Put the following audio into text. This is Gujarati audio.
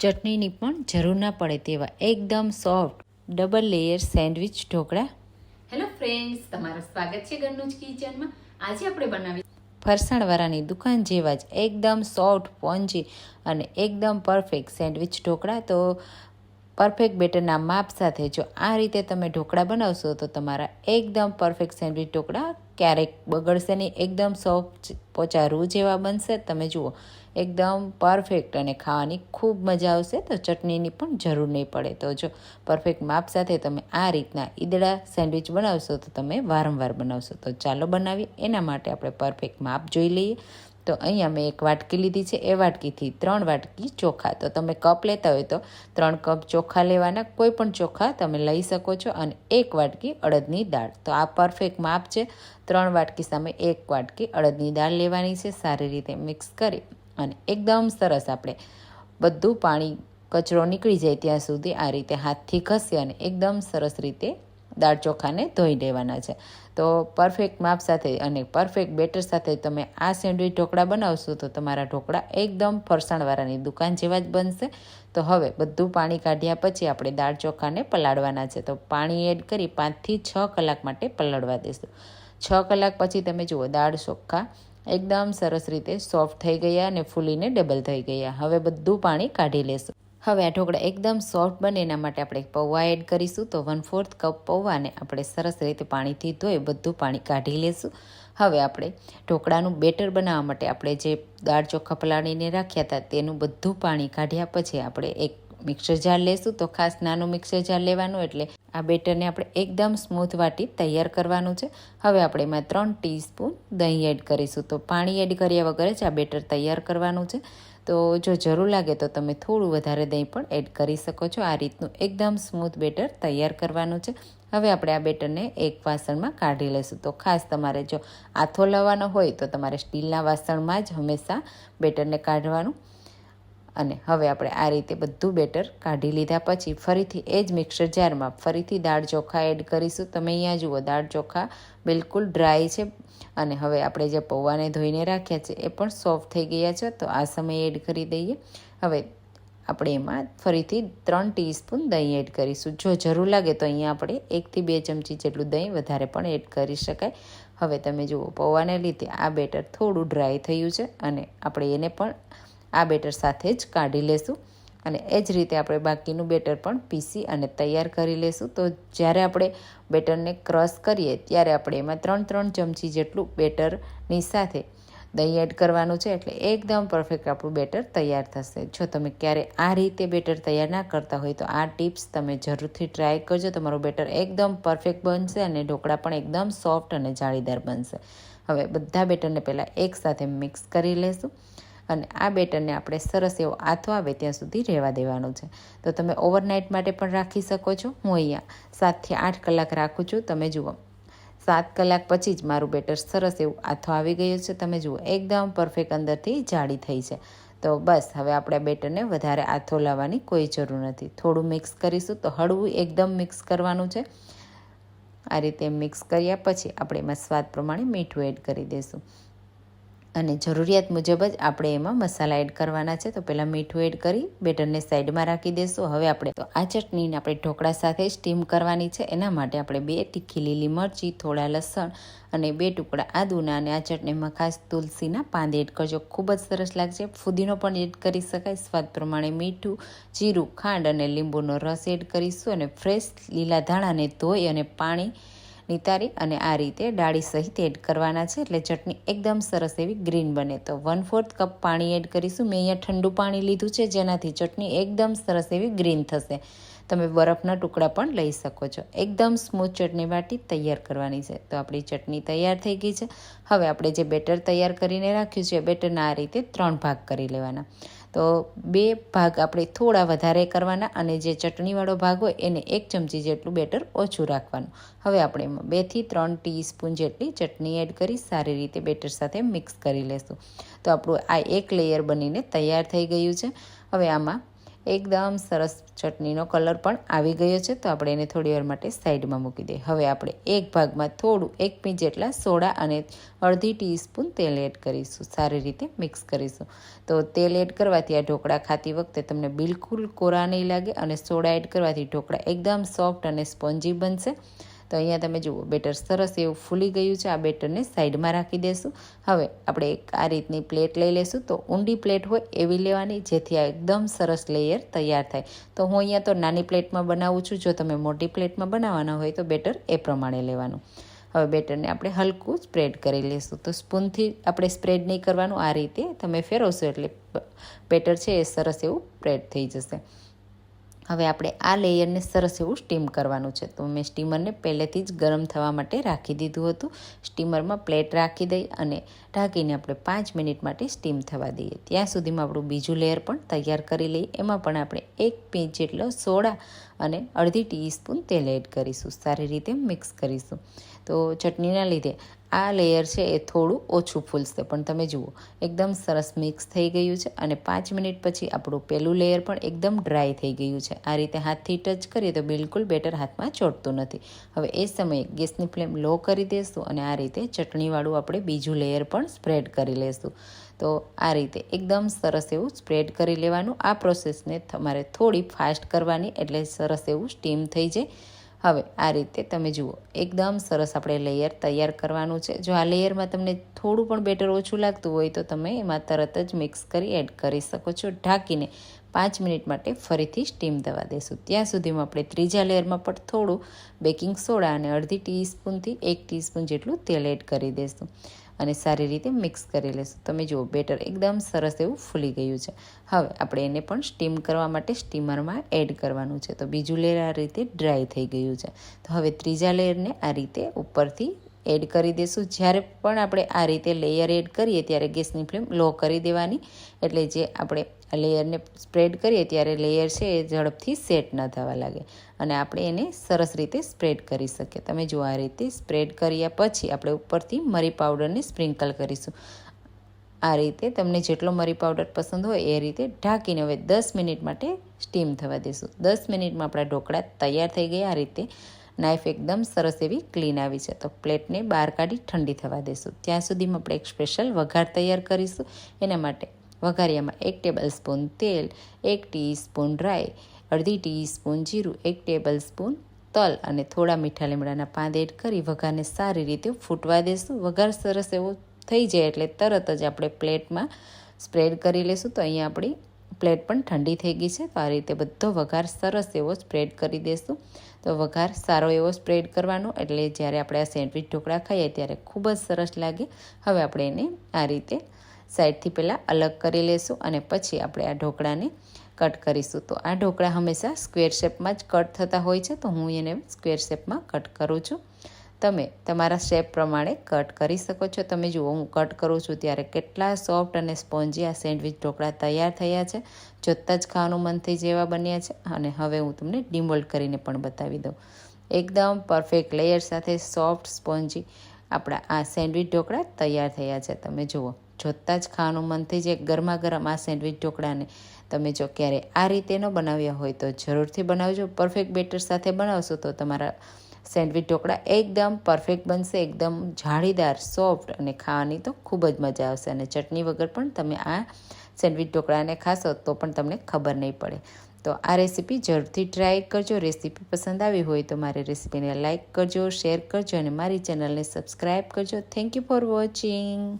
ચટણીની પણ જરૂર ના પડે તેવા એકદમ soft double layer sandwich dhokla. Hello friends તમારું સ્વાગત છે ઘરનું જ કિચનમાં. આજે આપણે બનાવી ફરસાણવાળાની દુકાન જેવા જ એકદમ સોફ્ટ પોંજી અને એકદમ પરફેક્ટ સેન્ડવિચ ઢોકળા. તો પરફેક્ટ બેટરના માપ સાથે જો આ રીતે તમે ઢોકળા બનાવશો તો તમારા એકદમ પરફેક્ટ સેન્ડવિચ ઢોકળા ક્યારેક બગડશે નહીં. એકદમ સોફ્ટ પોચા રૂ જેવા બનશે. તમે જુઓ, એકદમ પરફેક્ટ અને ખાવાની ખૂબ મજા આવશે. તો ચટણીની પણ જરૂર નહીં પડે. તો જો પરફેક્ટ માપ સાથે તમે આ રીતના ઈદડા સેન્ડવિચ બનાવશો તો તમે વારંવાર બનાવશો. તો ચાલો બનાવીએ. એના માટે આપણે પરફેક્ટ માપ જોઈ લઈએ. તો અહીંયા મેં એક વાટકી લીધી છે, એ વાટકીથી ત્રણ વાટકી ચોખા. તો તમે કપ લેતા હોય તો ત્રણ કપ ચોખા લેવાના, કોઈ પણ ચોખા તમે લઈ શકો છો અને એક વાટકી અડદની દાળ. તો આ પરફેક્ટ માપ છે. ત્રણ વાટકી સામે એક વાટકી અડદની દાળ લેવાની છે, સારી રીતે મિક્સ કરી અને એકદમ સરસ આપણે બધું પાણી કચરો નીકળી જાય ત્યાં સુધી આ રીતે હાથથી ઘસી અને એકદમ સરસ રીતે દાળ ચોખાને ધોઈ લેવાના છે. તો પરફેક્ટ માપ સાથે અને પરફેક્ટ બેટર સાથે તમે આ સેન્ડવિચ ઢોકળા બનાવશો તો તમારા ઢોકળા એકદમ ફરસાણવાળાની દુકાન જેવા જ બનશે. તો હવે બધું પાણી કાઢ્યા પછી આપણે દાળ ચોખાને પલાળવાના છે. તો પાણી એડ કરી પાંચથી છ કલાક માટે પલાળવા દઈશું છ કલાક પછી તમે જુઓ દાળ ચોખા એકદમ સરસ રીતે સોફ્ટ થઈ ગયા અને ફૂલીને ડબલ થઈ ગયા. હવે બધું પાણી કાઢી લેશું. હવે આ ઢોકળા એકદમ સોફ્ટ બને એના માટે આપણે પૌવા એડ કરીશું. તો વન ફોર્થ કપ પૌવાને આપણે સરસ રીતે પાણીથી ધોઈ બધું પાણી કાઢી લેશું. હવે આપણે ઢોકળાનું બેટર બનાવવા માટે આપણે જે દાળ ચોખ્ખા પલાળીને રાખ્યા હતા તેનું બધું પાણી કાઢ્યા પછી આપણે એક મિક્સર જાર લેશું. તો ખાસ નાનું મિક્સર જાર લેવાનું એટલે આ બેટરને આપણે એકદમ સ્મૂથ વાટી તૈયાર કરવાનું છે. હવે આપણે એમાં ત્રણ ટીસ્પૂન દહીં એડ કરીશું. તો પાણી એડ કર્યા વગર જ આ બેટર તૈયાર કરવાનું છે. તો જો જરૂર લાગે તો તમે થોડું વધારે દહીં પણ એડ કરી શકો છો. આ રીતનું એકદમ સ્મૂથ બેટર તૈયાર કરવાનું છે. હવે આપણે આ બેટરને એક વાસણમાં કાઢી લઈશું. તો ખાસ તમારે જો આથો લાવવાનો હોય તો તમારે સ્ટીલના વાસણમાં જ હંમેશા બેટરને કાઢવાનું. અને હવે આપણે આ રીતે બધું બેટર કાઢી લીધા પછી ફરીથી એ જ મિક્સર જારમાં ફરીથી દાળ ચોખા એડ કરીશું. તમે અહીંયા જુઓ, દાળ ચોખા બિલકુલ ડ્રાય છે અને હવે આપણે જે પૌવાને ધોઈને રાખ્યા છે એ પણ સોફ્ટ થઈ ગયા છે, તો આ સમયે એડ કરી દઈએ. હવે આપણે એમાં ફરીથી ત્રણ ટીસ્પૂન દહીં એડ કરીશું. જો જરૂર લાગે તો અહીંયા આપણે એકથી બે ચમચી જેટલું દહીં વધારે પણ એડ કરી શકાય. હવે તમે જુઓ, પૌવાને લીધે આ બેટર થોડું ડ્રાય થયું છે અને આપણે એને પણ આ બેટર સાથે જ કાઢી લેશું. અને એ જ રીતે આપણે બાકીનું બેટર પણ પીસી અને તૈયાર કરી લેશું. તો જ્યારે આપણે બેટરને ક્રશ કરીએ, ત્યારે આપણે એમાં ત્રણ ત્રણ ચમચી જેટલું બેટરની સાથે દહીં એડ કરવાનું છે, એટલે એકદમ પરફેક્ટ આપણું બેટર તૈયાર થશે. જો તમે ક્યારે આ રીતે બેટર તૈયાર ના કરતા હોય, તો આ ટિપ્સ તમે જરૂરથી ટ્રાય કરજો. તમારું બેટર એકદમ પરફેક્ટ બનશે અને ઢોકળા પણ એકદમ સોફ્ટ અને જાળીદાર બનશે. હવે બધા બેટરને પહેલાં એકસાથે મિક્સ કરી લેશું. અને આ બેટરને આપણે સરસ એવો આથો આવે ત્યાં સુધી રહેવા દેવાનું છે. તો તમે ઓવરનાઇટ માટે પણ રાખી શકો છો. હું અહીંયા સાતથી આઠ કલાક રાખું છું. તમે જુઓ. સાત કલાક પછી જ મારું બેટર સરસ એવું આથો આવી ગયું છે. તમે જુઓ, એકદમ પરફેક્ટ અંદરથી જાડી થઈ છે. તો બસ, હવે આપણે બેટરને વધારે આથો લાવવાની કોઈ જરૂર નથી. થોડું મિક્સ કરીશું તો હળવું એકદમ મિક્સ કરવાનું છે. આ રીતે મિક્સ કર્યા પછી આપણે એમાં સ્વાદ પ્રમાણે મીઠું એડ કરી દઈશું અને જરૂરિયાત મુજબ જ આપણે એમાં મસાલા એડ કરવાના છે. તો પહેલાં મીઠું એડ કરી બેટરને સાઈડમાં રાખી દઈશું હવે આપણે તો આ ચટણીને આપણે ઢોકળા સાથે સ્ટીમ કરવાની છે. એના માટે આપણે બે તીખી લીલી મરચી, થોડા લસણ અને બે ટુકડા આદુના અને આ ચટણીમાં ખાસ તુલસીના પાંદ એડ કરજો. ખૂબ જ સરસ લાગશે. ફુદીનો પણ એડ કરી શકાય. સ્વાદ પ્રમાણે મીઠું, જીરું, ખાંડ અને લીંબુનો રસ એડ કરીશું અને ફ્રેશ લીલા ધાણાને ધોઈ અને પાણી નિતારી અને આ રીતે ડાળી સહિત એડ કરવાના છે. એટલે ચટણી એકદમ સરસ એવી ગ્રીન બને. તો વન ફોર્થ કપ પાણી એડ કરીશું. મેં અહીંયા ઠંડુ પાણી લીધું છે, જેનાથી ચટણી એકદમ સરસ એવી ગ્રીન થશે. તમે બરફના ટુકડા પણ લઈ શકો છો. એકદમ સ્મૂથ ચટણી વાટી તૈયાર કરવાની છે. તો આપણી ચટણી તૈયાર થઈ ગઈ છે. હવે આપણે જે બેટર તૈયાર કરીને રાખ્યું છે બેટરના આ રીતે ત્રણ ભાગ કરી લેવાના. તો બે ભાગ આપણે થોડા વધારે કરવાના અને જે ચટણીવાળો ભાગ હોય એને એક ચમચી જેટલું બેટર ઓછું રાખવાનું. હવે આપણે એમાં બેથી ત્રણ ટીસ્પૂન જેટલી ચટણી એડ કરી સારી રીતે બેટર સાથે મિક્સ કરી લેશું. તો આપણું આ એક લેયર બનીને તૈયાર થઈ ગયું છે. હવે આમાં એકદમ સરસ ચટણીનો કલર પણ આવી ગયો છે, તો આપણે એને થોડી વાર માટે સાઈડમાં મૂકી દઈએ. હવે આપણે એક ભાગમાં થોડું, એક પીંચ જેટલા સોડા અને અડધી ટીસ્પૂન તેલ એડ કરીશું. સારી રીતે મિક્સ કરીશું. તો તેલ એડ કરવાથી આ ઢોકળા ખાતી વખતે તમને બિલકુલ કોરા નહીં લાગે અને સોડા એડ કરવાથી ઢોકળા એકદમ સોફ્ટ અને સ્પોન્જી બનશે. તો અહીંયા તમે જુઓ, બેટર સરસ એવું ફૂલી ગયું છે. આ બેટરને સાઈડમાં રાખી દેશું. હવે આપણે એક આ રીતની પ્લેટ લઈ લેશું. તો ઊંડી પ્લેટ હોય એવી લેવાની, જેથી આ એકદમ સરસ લેયર તૈયાર થાય. તો હું અહીંયા તો નાની પ્લેટમાં બનાવું છું. જો તમે મોટી પ્લેટમાં બનાવવાના હોય તો બેટર એ પ્રમાણે લેવાનું. હવે બેટરને આપણે હલકું સ્પ્રેડ કરી લઈશું તો સ્પૂનથી આપણે સ્પ્રેડ નહીં કરવાનું. આ રીતે તમે ફેરવશો એટલે બેટર છે એ સરસ એવું સ્પ્રેડ થઈ જશે. હવે આપણે આ લેયરને સરસ એવું સ્ટીમ કરવાનું છે. તો મેં સ્ટીમરને પહેલેથી જ ગરમ થવા માટે રાખી દીધું હતું. સ્ટીમરમાં પ્લેટ રાખી દઈ અને ઢાંકીને આપણે પાંચ મિનિટ માટે સ્ટીમ થવા દઈએ. ત્યાં સુધીમાં આપણું બીજું લેયર પણ તૈયાર કરી લઈએ. એમાં પણ આપણે એક પીંચ જેટલો સોડા અને અડધી ટીસ્પૂન તેલ એડ કરીશું. સારી રીતે મિક્સ કરીશું. તો ચટણીના લીધે આ લેયર છે એ થોડું ઓછું ફૂલશે. પણ તમે જુઓ, એકદમ સરસ મિક્સ થઈ ગયું છે અને પાંચ મિનિટ પછી આપણું પહેલું લેયર પણ એકદમ ડ્રાય થઈ ગયું છે. આ રીતે હાથથી ટચ કરીએ તો બિલકુલ બેટર હાથમાં ચોટતું નથી. હવે એ સમયે ગેસની ફ્લેમ લો કરી દેશું અને આ રીતે ચટણીવાળું આપણે બીજું લેયર પણ સ્પ્રેડ કરી લઈશું તો આ રીતે એકદમ સરસ એવું સ્પ્રેડ કરી લેવાનું. આ પ્રોસેસને તમારે થોડી ફાસ્ટ કરવાની એટલે સરસ એવું સ્ટીમ થઈ જાય. હવે આ રીતે તમે જુઓ, એકદમ સરસ આપણે લેયર તૈયાર કરવાનું છે. જો આ લેયરમાં તમને થોડું પણ બેટર ઓછું લાગતું હોય તો તમે એમાં તરત જ મિક્સ કરી એડ કરી શકો છો. ઢાંકીને પાંચ મિનિટ માટે ફરીથી સ્ટીમ દવા દેશું. ત્યાં સુધીમાં આપણે ત્રીજા લેયરમાં પણ થોડું બેકિંગ સોડા અને અડધી ટીસ્પૂનથી એક ટીસ્પૂન જેટલું તેલ એડ કરી દઈશું અને સારી રીતે મિક્સ કરી લેશું. તમે જુઓ, બેટર એકદમ સરસ એવું ફૂલી ગયું છે. હવે આપણે એને પણ સ્ટીમ કરવા માટે સ્ટીમરમાં એડ કરવાનું છે. તો બીજું લેયર આ રીતે ડ્રાય થઈ ગયું છે. તો હવે ત્રીજા લેયરને આ રીતે ઉપરથી એડ કરી દઈશું જ્યારે પણ આપણે આ રીતે લેયર એડ કરીએ ત્યારે ગેસની ફ્લેમ લો કરી દેવાની. એટલે જે આપણે લેયરને સ્પ્રેડ કરીએ ત્યારે લેયર છે એ ઝડપથી સેટ ન થવા લાગે. અને આપણે એને સરસ રીતે સ્પ્રેડ કરી શકીએ. તમે જો આ રીતે સ્પ્રેડ કર્યા પછી આપણે ઉપરથી મરી પાવડરને સ્પ્રિંકલ કરીશું. આ રીતે તમને જેટલો મરી પાવડર પસંદ હોય એ રીતે ઢાંકીને હવે દસ મિનિટ માટે સ્ટીમ થવા દઈશું દસ મિનિટમાં આપણા ઢોકળા તૈયાર થઈ ગયા આ રીતે. નાઇફ એકદમ સરસ એવી ક્લીન આવી છે. તો પ્લેટને બહાર કાઢી ઠંડી થવા દઈશું ત્યાં સુધીમાં આપણે એક સ્પેશિયલ વઘાર તૈયાર કરીશું. એના માટે વઘારિયામાં એક ટેબલ સ્પૂન તેલ, એક ટીસ્પૂન ડ્રાય અડધી ટીસ્પૂન જીરું, એક ટેબલ સ્પૂન તલ અને થોડા મીઠા લીમડાના પાન એડ કરી વઘારને સારી રીતે ફૂટવા દેશું. વઘાર સરસ એવો થઈ જાય એટલે તરત જ આપણે પ્લેટમાં સ્પ્રેડ કરી લેશું. તો અહીંયા આપણી પ્લેટ પણ ઠંડી થઈ ગઈ છે, તો આ રીતે બધો વઘાર સરસ એવો સ્પ્રેડ કરી દેશું. તો વઘાર સારો એવો સ્પ્રેડ કરવાનો, એટલે જ્યારે આપણે આ સેન્ડવિચ ઢોકળા ખાઈએ ત્યારે ખૂબ જ સરસ લાગે. હવે આપણે એને આ રીતે સાઈડથી પહેલાં અલગ કરી લેશું અને પછી આપણે આ ઢોકળાને કટ કરીશું. તો આ ઢોકળા હંમેશા સ્ક્વેર શેપમાં જ કટ થતા હોય છે, તો હું એને સ્ક્વેર શેપમાં કટ કરું છું. તમે તમારા શેપ પ્રમાણે કટ કરી શકો છો. તમે જુઓ હું કટ કરું છું ત્યારે કેટલા સોફ્ટ અને સ્પોન્જી આ સેન્ડવિચ ઢોકળા તૈયાર થયા છે. જોતાં જ ખાવાનું મન થઈ જેવા બન્યા છે અને હવે હું તમને ડિમોલ્ડ કરીને પણ બતાવી દઉં. એકદમ પરફેક્ટ લેયર સાથે સોફ્ટ સ્પોન્જી આપણા આ સેન્ડવિચ ઢોકળા તૈયાર થયા છે. તમે જુઓ, જોતાં જ ખાવાનું મન થઈ જાય. ગરમા ગરમ આ સેન્ડવિચ ઢોકળાને તમે જો ક્યારે આ રીતે ન બનાવ્યા હોય તો જરૂરથી બનાવજો. પરફેક્ટ બેટર સાથે બનાવશો તો તમારા સેન્ડવિચ ઢોકળા એકદમ પરફેક્ટ બનશે, એકદમ જાળીદાર, સોફ્ટ અને ખાવાની તો ખૂબ જ મજા આવશે. અને ચટણી વગર પણ તમે આ સેન્ડવિચ ઢોકળાને ખાશો તો પણ તમને ખબર નહીં પડે. તો આ રેસીપી જરૂરથી ટ્રાય કરજો. રેસીપી પસંદ આવી હોય તો મારી રેસીપીને લાઇક કરજો, શેર કરજો અને મારી ચેનલને સબસ્ક્રાઈબ કરજો. Thank you for watching.